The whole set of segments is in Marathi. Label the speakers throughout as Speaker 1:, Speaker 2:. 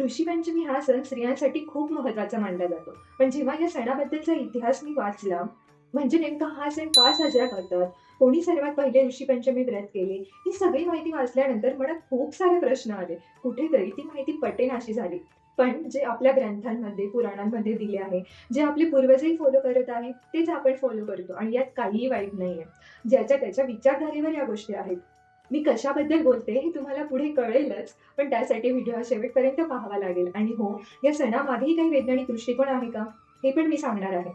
Speaker 1: ऋषीपंचमी हा सण स्त्रियांसाठी खूप महत्त्वाचा मानला जातो. पण जेव्हा या सणाबद्दलचा इतिहास मी वाचला म्हणजे नेमका हा सण का साजरा करतात? कोणी सर्वात पहिले ऋषीपंचमी व्रत केले? ही सगळी माहिती वाचल्यानंतर मला खूप सारे प्रश्न आले. कुठेतरी ती माहिती पटेनाशी झाली. पण जे आपल्या ग्रंथांमध्ये पुराणांमध्ये दिले आहे जे आपले पूर्वजही फॉलो करत आहेत तेच आपण फॉलो करतो. आणि यात काहीही वाईट नाही आहे ज्याच्या त्याच्या विचारधारेवर या गोष्टी आहेत. मी कशाबद्दल बोलते हे तुम्हाला पुढे कळेलच पण त्यासाठी व्हिडिओ हा शेवटपर्यंत पाहावा लागेल. आणि हो या सणामागेही काही वैज्ञानिक दृष्टिकोन आहे का? हे पण मी सांगणार आहे.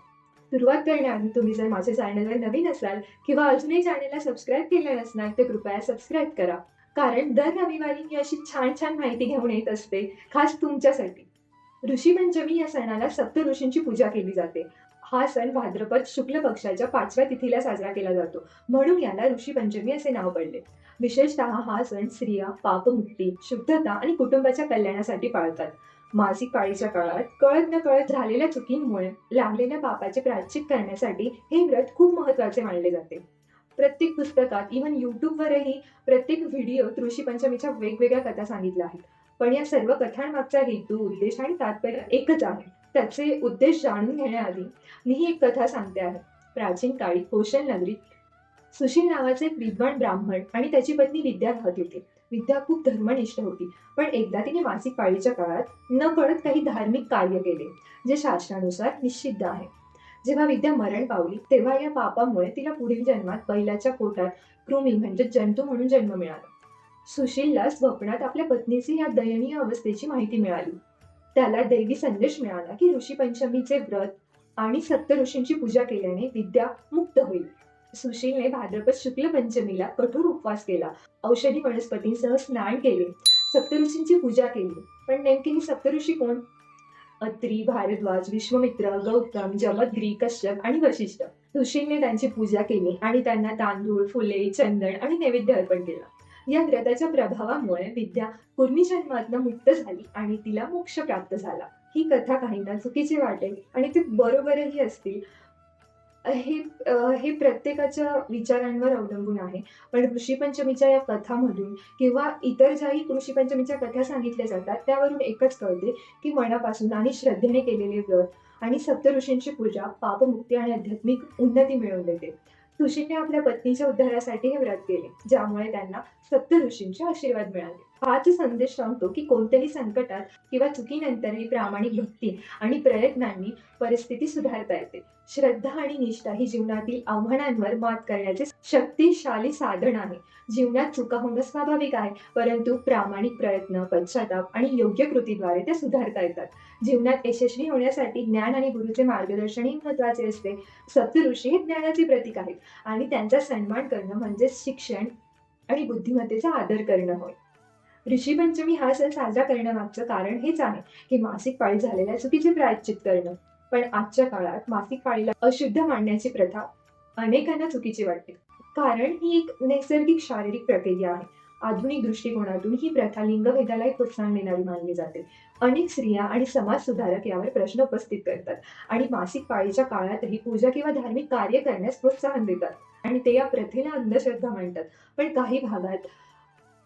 Speaker 1: सुरुवात करण्याआधी तुम्ही जर माझ्या चॅनलवर नवीन असाल किंवा अजूनही चॅनलला सबस्क्राईब केलं नसणार तर कृपया सबस्क्राईब करा. कारण दर रविवारी मी अशी छान छान माहिती घेऊन येत असते खास तुमच्यासाठी. ऋषीपंचमी या सणाला सप्त ऋषींची पूजा केली जाते. हा सण भाद्रपद शुक्ल पक्षाच्या पाचव्या तिथीला साजरा केला जातो. म्हणून याला ऋषीपंचमी असे नाव पडले. विशेषतः हा सण स्त्रिया पापमुक्ती शुद्धता आणि कुटुंबाच्या कल्याणासाठी पाळतात. मासिक पाळीच्या काळात कळत न कळत झालेल्या चुकींमुळे लागलेल्या पापाचे प्रायश्चित करण्यासाठी हे व्रत खूप महत्त्वाचे मानले जाते. प्रत्येक पुस्तकात इव्हन युट्यूबवरही प्रत्येक व्हिडिओत ऋषीपंचमीच्या वेगवेगळ्या कथा सांगितल्या आहेत. पण या सर्व कथांमागचा हेतू उद्देश आणि तात्पर्य एकच आहे. त्याचे उद्देश जाणून घेण्याआधी मी ही एक कथा सांगते आहे. प्राचीन काळी कौशल नगरीत सुशील नावाचे एक विद्वान ब्राह्मण आणि त्याची पत्नी विद्या राहत होती. विद्या खूप धर्मनिष्ठ होती. पण एकदा तिने मासिक पाळीच्या काळात न कळत काही धार्मिक कार्य केले जे शास्त्रानुसार निषिद्ध आहे. जेव्हा विद्या मरण पावली तेव्हा या पापामुळे तिला पुढील जन्मात बैलाच्या पोटात कृमी म्हणजे जंतू म्हणून जन्म मिळाला. सुशीलला स्वप्नात आपल्या पत्नीची या दयनीय अवस्थेची माहिती मिळाली. त्याला दैवी संदेश मिळाला की ऋषी पंचमीचे व्रत आणि सप्त ऋषींची पूजा केल्याने विद्या मुक्त होईल. सुशीलने भाद्रपद शुक्ल पंचमीला कठोर उपवास केला. औषधी वनस्पतींसह स्नान केले. सप्तऋषींची पूजा केली. पण नेमके ही सप्तऋषी कोण? अत्री भारद्वाज विश्वमित्र गौतम जमद्री कश्यप आणि वशिष्ठ. सुशीलने त्यांची पूजा केली आणि त्यांना तांदूळ फुले चंदन आणि नैवेद्य अर्पण केला. या व्रताच्या प्रभावामुळे विद्या पूर्वी जन्मातनं मुक्त झाली आणि तिला मोक्ष प्राप्त झाला. ही कथा काहींना चुकीची वाटेल आणि ते बरोबरही असतील हे हे प्रत्येकाच्या विचारांवर अवलंबून आहे. पण ऋषीपंचमीच्या या कथामधून किंवा इतर ज्याही ऋषीपंचमीच्या कथा सांगितल्या जातात त्यावरून एकच कळते की मनापासून आणि श्रद्धेने केलेले व्रत आणि सप्त ऋषींची पूजा पापमुक्ती आणि आध्यात्मिक उन्नती मिळवून देते. ऋषींनी आपल्या पत्नीच्या उद्धारासाठी हे व्रत केले ज्यामुळे त्यांना सप्त ऋषींचे आशीर्वाद मिळाले. हाच संदेश सांगतो की कोणत्याही संकटात किंवा चुकीनंतरही प्रामाणिक भक्ती आणि प्रयत्नांनी परिस्थिती सुधारता येते. श्रद्धा आणि निष्ठा ही जीवनातील आव्हानांवर मात करण्याचे शक्तिशाली साधन आहे. जीवनात चुका होणं स्वाभाविक आहे परंतु प्रामाणिक प्रयत्न पश्चाताप आणि योग्य कृतीद्वारे ते सुधारता येतात. जीवनात यशस्वी होण्यासाठी ज्ञान आणि गुरुचे मार्गदर्शनही महत्त्वाचे असते. सप्तऋषी हे ज्ञानाचे प्रतीक आहेत आणि त्यांचा सन्मान करणं म्हणजे शिक्षण आणि बुद्धिमत्तेचा आदर करणं होय. ऋषी पंचमी हा सण साजरा करण्यामागचं कारण हेच आहे की मासिक पाळी झालेल्या चुकीचे प्रायश्चित करणं. पण आजच्या काळात मासिक पाळीला अशुद्ध मानण्याची प्रथा अनेकांना चुकीची वाटते. कारण ही एक नैसर्गिक शारीरिक प्रक्रिया आहे. आधुनिक दृष्टिकोनातून ही प्रथा लिंगभेदालाही प्रोत्साहन देणारी मानली जाते. अनेक स्त्रिया आणि समाज सुधारक यावर प्रश्न उपस्थित करतात आणि मासिक पाळीच्या काळातही पूजा किंवा धार्मिक कार्य करण्यास प्रोत्साहन देतात. आणि ते या प्रथेला अंधश्रद्धा म्हणतात पण काही भागात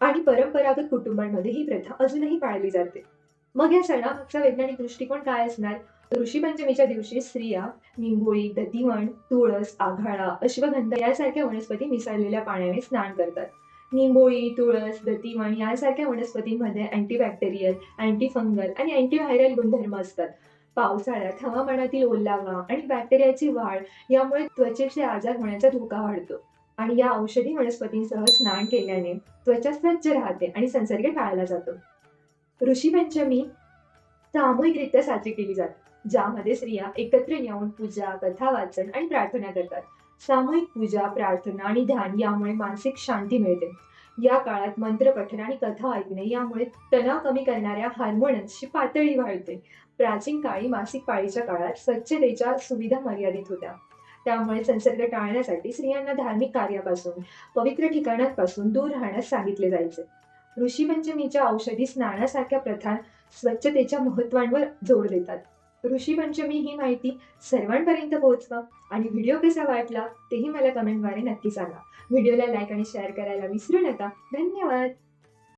Speaker 1: आणि परंपरागत कुटुंबांमध्ये ही प्रथा अजूनही पाळली जाते. मग या सणामागचा वैज्ञानिक दृष्टिकोन काय असणार? ऋषीपंचमीच्या दिवशी स्त्रिया निंबोळी दतिवण तुळस आघाळा अश्वगंध यासारख्या वनस्पती मिसळलेल्या पाण्याने स्नान करतात. निंबोळी तुळस दतिवण यासारख्या वनस्पतींमध्ये अँटीबॅक्टेरियल अँटीफंगल आणि अँटीव्हायरल गुणधर्म असतात. पावसाळ्यात हवामानातील ओलावा आणि बॅक्टेरियाची वाढ यामुळे त्वचेचे आजार होण्याचा धोका वाढतो. आणि या औषधी वनस्पतींसह स्नान केल्याने त्वचा स्वच्छ राहते आणि संसर्ग टाळला जातो. ऋषी पंचमी सामूहिकरित्या साजरी केली जाते ज्यामध्ये स्त्रिया एकत्र येऊन पूजा कथा वाचन आणि प्रार्थना करतात. सामूहिक पूजा प्रार्थना आणि ध्यान यामुळे मानसिक शांती मिळते. या काळात मंत्र पठण आणि कथा ऐकणे यामुळे तणाव कमी करणाऱ्या हार्मोन्सची पातळी वाढते. प्राचीन काळी मासिक पाळीच्या काळात स्वच्छतेच्या सुविधा मर्यादित होत्या. त्यामुळे संसर्ग टाळण्यासाठी स्त्रियांना धार्मिक कार्यापासून पवित्र ठिकाणांपासून दूर राहण्यास सांगितले जायचे. ऋषीपंचमीच्या औषधी स्नानासारख्या प्रथा स्वच्छतेच्या महत्वांवर जोर देतात. ऋषीपंचमी ही माहिती सर्वांपर्यंत पोहोचवा आणि व्हिडिओ कसा वाटला तेही मला कमेंटद्वारे नक्की सांगा. व्हिडिओला लाईक आणि शेअर करायला विसरू नका. धन्यवाद!